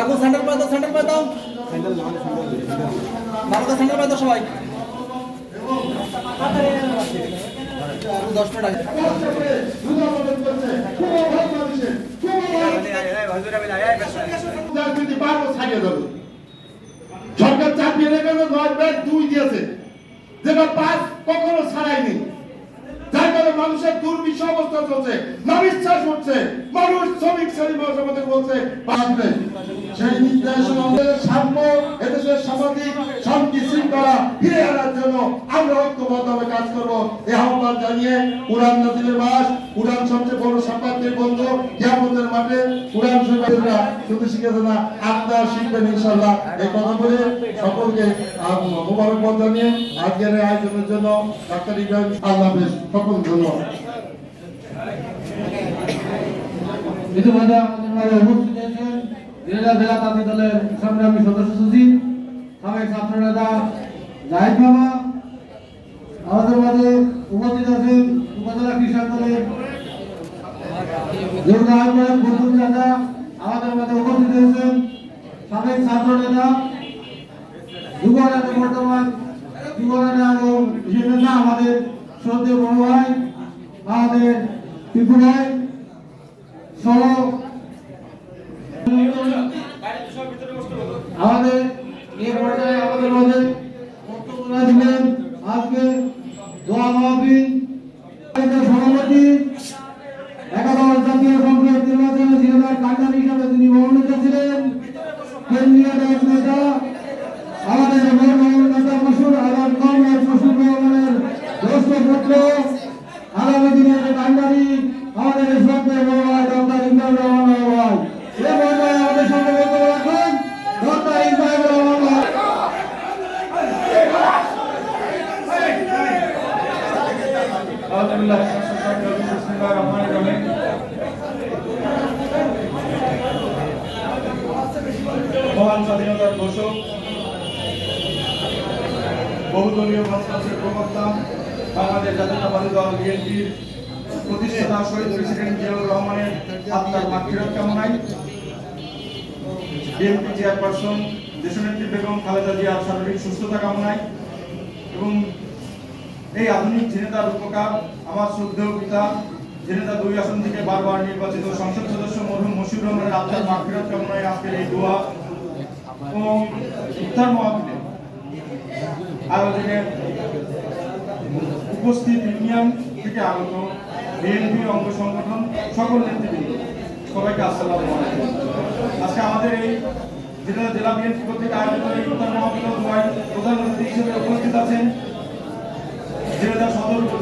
কাকু স্যান্ডেল দাও স্যান্ডেল দাও। বাবাকে স্যান্ডেল দাও সবাই। দশ মিনিট আগে। সরকার চাপিয়ে রেখে নয়, ব্যাগ দুই দিয়েছে। যেটা পাঁচ কখনো ছাড়াইনি। মানুষের দুর্বিষ অবস্থা চলছে, নাবিশ্বাস হচ্ছে, মানুষ শ্রমিক শ্রেণি মানুষের বলছে বাঁচবে সেই নির্দেশ আমাদের সাম্য, এদেশের সামাজিক শান্তি শৃঙ্খলা ফিরে আনার জন্য আমরা ঐক্যবদ্ধভাবে কাজ করব। এই আহ্বান জানিয়ে মাস সবচেয়ে বড় বন্ধু মাঠে শুধু না শিখবেন এই কথা বলে সকলকে মোবারকবাদ জানিয়ে আজকের আয়োজনের জন্য ডাক্তার ইব্রাহিম আল্লাহ সকল ধন্যবাদ। ইতিমধ্যে আমাদের মাঝে উপস্থিত হয়েছেন জেলা জেলা তাঁতি দলের সংগ্রামী সদস্য সচিব সাবেক ছাত্র নেতা জাহিদ বাবা আমাদের মাঝে বড় ভাই আমাদের টিপু ভাই সহ আমাদের এই পর্যায়ে আমাদের মাঝে বক্তব্য রাখবেন আজকে দোয়া মাহফিল আমাদের সভাপতি আলহামদুলিল্লাহ রহিম। মহান স্বাধীনতার ঘোষক, বহুদলীয় ভারতবর্ষের প্রবক্তা, বাংলাদেশ জাতীয়তাবাদী দল বিএনপির প্রতিষ্ঠাতা শহীদ প্রেসিডেন্ট জিয়াউর রহমানের আত্মার মাতৃরত কামনায়। বিএনপি চেয়ারপারসন দেশনেত্রী বেগম খালেদা শারীরিক সুস্থতা কামনায় এবং এই আধুনিক ঝিনেদার উপকার আমার শ্রদ্ধেয় পিতা ঝিনেদা দুই আসন থেকে বারবার নির্বাচিত সংসদ সদস্য মরহুম মশিউর রহমানের আত্মার মাগফিরাত কামনায় আজকের এই দোয়া এবং উত্থান মহাপিলে আয়োজনে উপস্থিত ইউনিয়ন থেকে আগত বিএনপি অঙ্গ সংগঠন, সকল নেতৃবৃন্দ, সবাইকে আসসালাম আজকে আমাদের এই জেলা জেলা বিএনপি কর্তৃক আয়োজিত এই উত্থান মহাপিল দোয়ায় প্রধান হিসেবে উপস্থিত আছেন।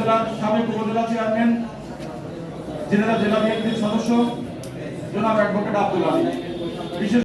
উপজেলার সাবেক উপজেলা চেয়ারম্যান জেলা জেলা বিএনপির সদস্য জনাব অ্যাডভোকেট আব্দুল আলী